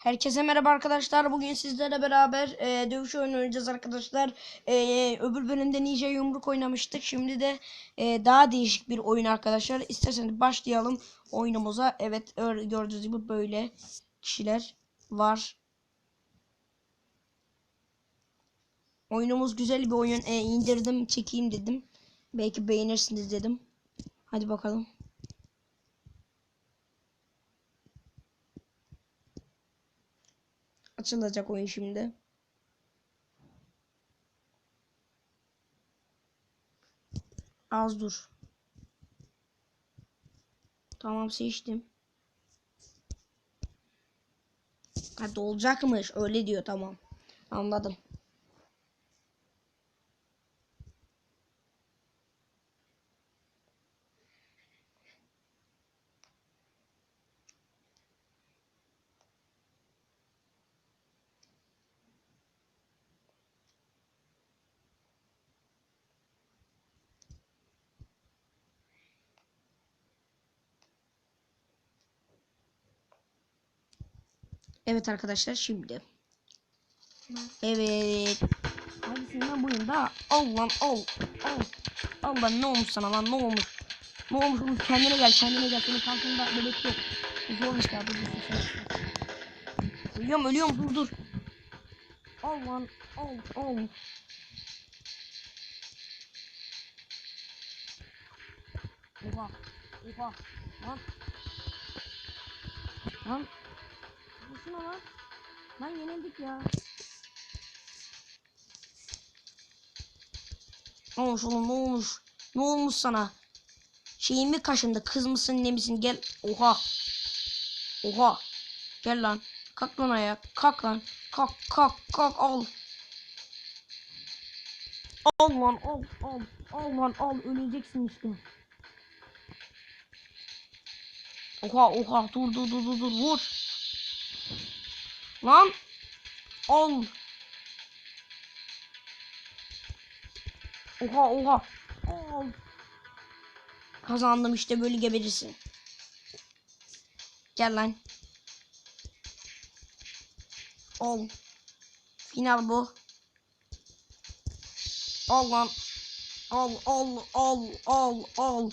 Herkese merhaba arkadaşlar. Bugün sizlerle beraber e, dövüş oyunu oynayacağız arkadaşlar. E, öbür bölümde Ninja Yumruk oynamıştık. Şimdi de e, daha değişik bir oyun arkadaşlar. İsterseniz başlayalım oyunumuza. Evet gördüğünüz gibi böyle kişiler var. Oyunumuz güzel bir oyun. E, indirdim çekeyim dedim. Belki beğenirsiniz dedim. Hadi bakalım. Açılacak oyun şimdi. Az dur. Tamam seçtim. Ha dolacakmış. Öyle diyor tamam. Anladım. Evet arkadaşlar şimdi. Evet. Hangisinden buyum da? Al lan al. Al. Al lan ne olmuş sana lan ne olmuş? Ne olmuş oğlum kendine gel kendine gel. Senin kankında bebek yok. Zor işte dur dur dur. Ölüyorum ölüyorum dur dur. Al lan al al. Oha. Oha. Lan. Lan. Vursana lan. Lan yenildik ya. Ne olmuş oğlum ne olmuş? Ne olmuş sana? Şeyin mi kaşındı? Kız mısın ne misin? Gel. Oha. Oha. Gel lan. Kalk lan ayağa. Kalk lan. Kalk kalk kalk al. Al lan al al. Al lan al. Öleceksin işte. Oha oha dur dur dur dur dur vur. Lan. Al. Oha oha. Al. Kazandım işte böyle geberirsin. Gel lan. Al. Final bu. Al lan. Al al al al al.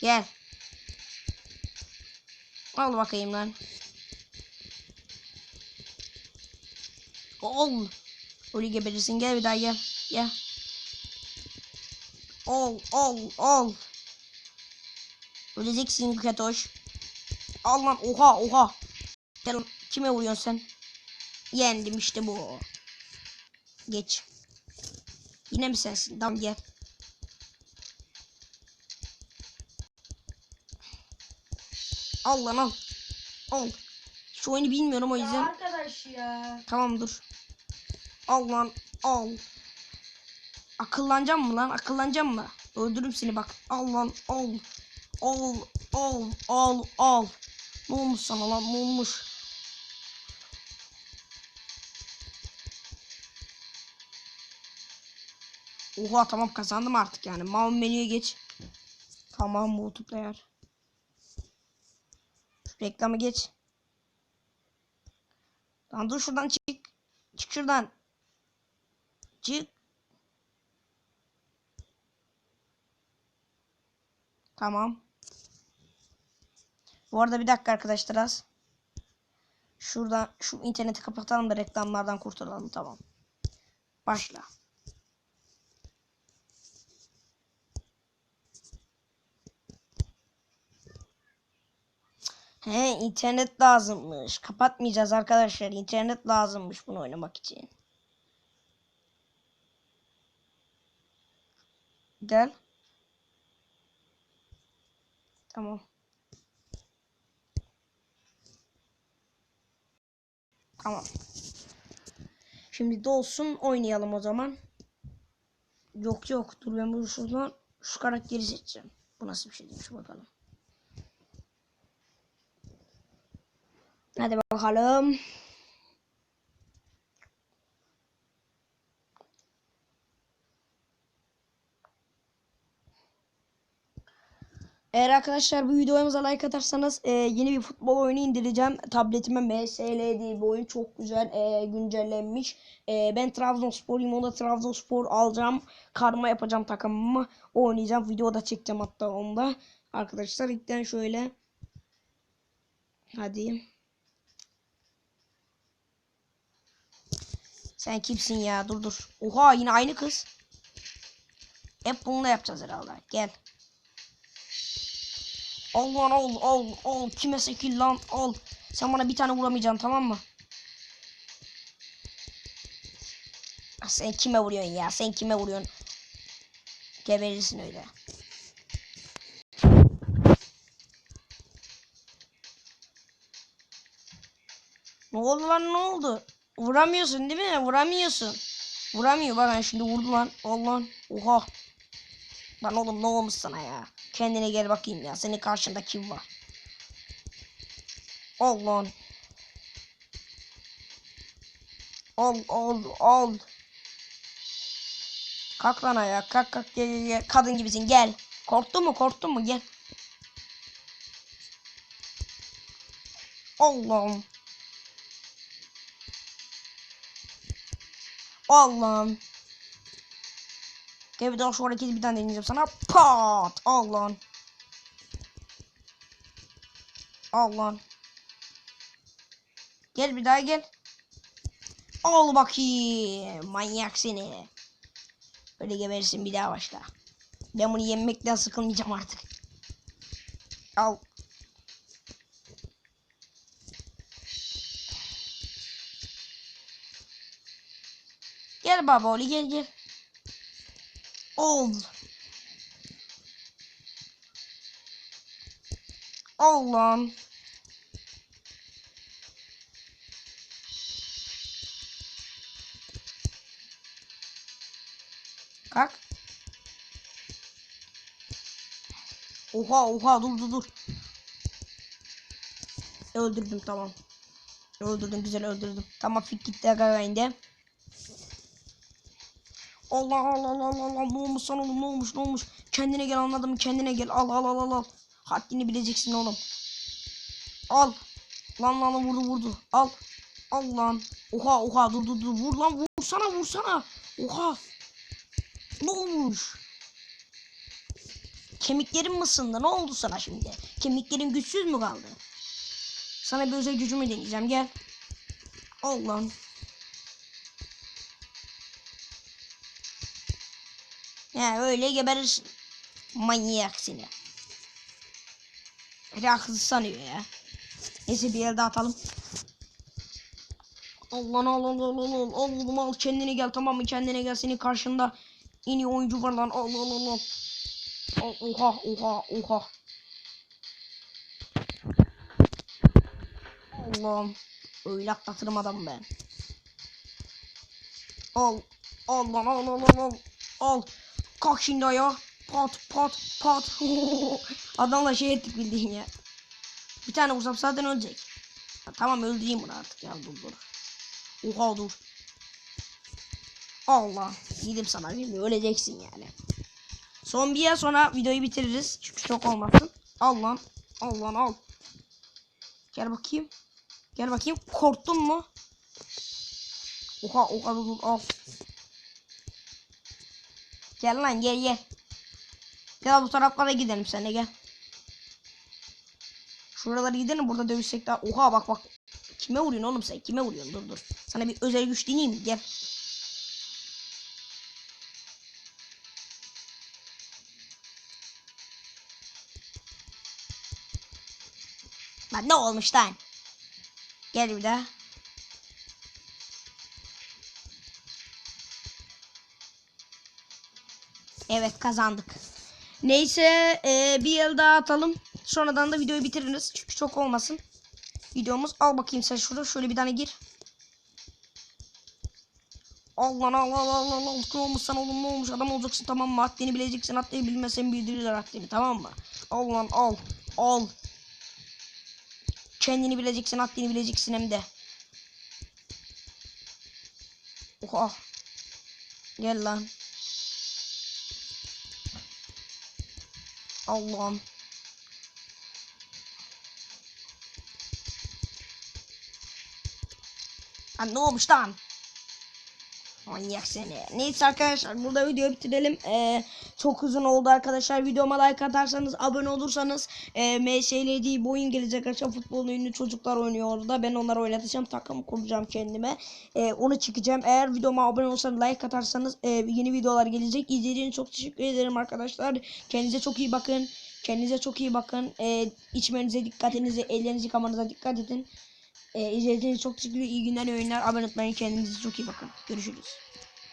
Gel. Al bakayım lan. Al. Öyle geberirsin. Gel bir daha gel. Gel. Al al al. Öleceksin Katoş. Al lan oha oha. Gel. Kime vuruyorsun sen? Yendim işte bu. Geç. Yine mi sensin? Tamam gel. Al lan al. Al. Şu oyunu bilmiyorum o Ya yüzden. arkadaş ya. Tamam dur. Al lan al. Akıllanacağım mı lan? Akıllanacağım mı? Öldürürüm seni bak. Al lan al. Al al al al. Ne olmuş sana lan? Ne olmuş? Oha tamam kazandım artık yani. Mavi menüye geç. Tamam multiplayer. Reklamı geç. Lan dur şuradan çık. Çık şuradan. Çık. Tamam. Bu arada bir dakika arkadaşlar az. Şuradan şu interneti kapatalım da reklamlardan kurtulalım tamam. Başla. He internet lazımmış. Kapatmayacağız arkadaşlar. İnternet lazımmış bunu oynamak için. Gel. Tamam. Tamam. Şimdi dolsun oynayalım o zaman. Yok yok dur ben bunu şuradan şu karakteri seçeceğim. Bu nasıl bir şey demiş bakalım. Hadi bakalım. Eğer arkadaşlar bu videomuza like atarsanız e, yeni bir futbol oyunu indireceğim. Tabletime MSL diye bir oyun çok güzel e, güncellenmiş. E, ben Trabzonspor'uyum onda Trabzonspor alacağım. Karma yapacağım takımımı. Oynayacağım. Video da çekeceğim hatta onda. Arkadaşlar ilkten şöyle. Hadi. Sen kimsin ya? Dur dur. Oha yine aynı kız. Hep bununla yapacağız herhalde. Gel. Al lan al al al. Kime sekil lan al. Sen bana bir tane vuramayacaksın tamam mı? Ah, Sen kime vuruyorsun ya? Sen kime vuruyorsun? Geberirsin öyle. Ne oldu lan ne oldu? Vuramıyorsun değil mi? Vuramıyorsun. Vuramıyor bak ben şimdi vurdu lan. Allah. Oha. Lan oğlum ne olmuş sana ya? Kendine gel bakayım ya. Senin karşında kim var? Al lan. Al al al. Kalk lan ayağa. Kalk kalk gel gel. Kadın gibisin gel. Korktun mu korktun mu gel. Allah'ım. Allah'ım. Gel bir daha şu hareketi bir tane deneyeceğim sana. Pat. Allah'ım. Allah'ım. Gel bir daha gel. Al bakayım. Manyak seni. Böyle gebersin bir daha başla. Ben bunu yenmekten sıkılmayacağım artık. Al. Gel baba oğlu gel gel. Ol. Allah'ım. Kalk. Oha oha dur dur dur. Öldürdüm tamam. Öldürdüm güzel öldürdüm. Tamam fik gitti agayinde. Allah Allah Allah Allah Allah ne olmuş sana oğlum ne olmuş ne olmuş. Kendine gel anladım kendine gel al al al al al. Haddini bileceksin oğlum. Al. Lan lan lan vurdu vurdu. Al. Al lan. Oha oha dur dur dur vur lan vursana vursana. Oha. Ne olmuş? Kemiklerin mi? Ne oldu sana şimdi? Kemiklerin güçsüz mü kaldı? Sana bir özel gücümü deneyeceğim. Gel. Al lan. Ya öyle geberirsin. Manyak seni. Rahatsız sanıyor ya. Neyse bir el atalım. Allah Allah Allah Allah Allah Allah al kendine gel tamam mı kendine gel senin karşında en oyuncu var lan Allah Allah Allah Al, oha oha oha Allah'ım öyle atlatırım adamı ben Al al lan al al al al al kalk şimdi ayağa pat pat pat adamla şey ettik bildiğin ya bir tane vursam zaten ölecek ya, tamam öldüreyim bunu artık ya dur dur Oha dur. Allah. Yedim sana şimdi öleceksin yani. Son bir sonra videoyu bitiririz. Çünkü çok olmasın. Al lan. Al lan al. Gel bakayım. Gel bakayım. Korktun mu? Oha oha dur dur al. Gel lan gel gel. Gel bu taraflara gidelim sen de gel. Şuralara gidelim burada dövüşsek daha. Oha bak bak. Kime vuruyorsun oğlum sen? Kime vuruyorsun? Dur dur. Sana bir özel güç deneyeyim mi? Gel. Lan ne olmuş lan? Gel bir daha. Evet kazandık. Neyse eee, bir el daha atalım. Sonradan da videoyu bitiririz. Çünkü çok olmasın. Videomuz. Al bakayım sen şurada. Şöyle bir tane gir. Allah Allah Allah Allah Allah ne olmuş sana oğlum ne olmuş adam olacaksın tamam mı haddini bileceksin haddini bilmezsen bildirirler haddini tamam mı al lan al al kendini bileceksin haddini bileceksin hem de oha gel lan Allah. Aan ne staan. Manyak seni. Neyse arkadaşlar burada videoyu bitirelim. Ee, çok uzun oldu arkadaşlar. Videoma like atarsanız, abone olursanız e, MSL oyun gelecek arkadaşlar. Futbol oyunu çocuklar oynuyor orada. Ben onları oynatacağım. Takım kuracağım kendime. Ee, onu çekeceğim. Eğer videoma abone olursanız, like atarsanız e, yeni videolar gelecek. İzlediğiniz çok teşekkür ederim arkadaşlar. Kendinize çok iyi bakın. Kendinize çok iyi bakın. Ee, içmenize dikkatinize, ellerinizi yıkamanıza dikkat edin. Ee, izlediğiniz çok teşekkür ederim. İyi günler, iyi oyunlar. Abone olmayı, kendinize çok iyi bakın. Görüşürüz.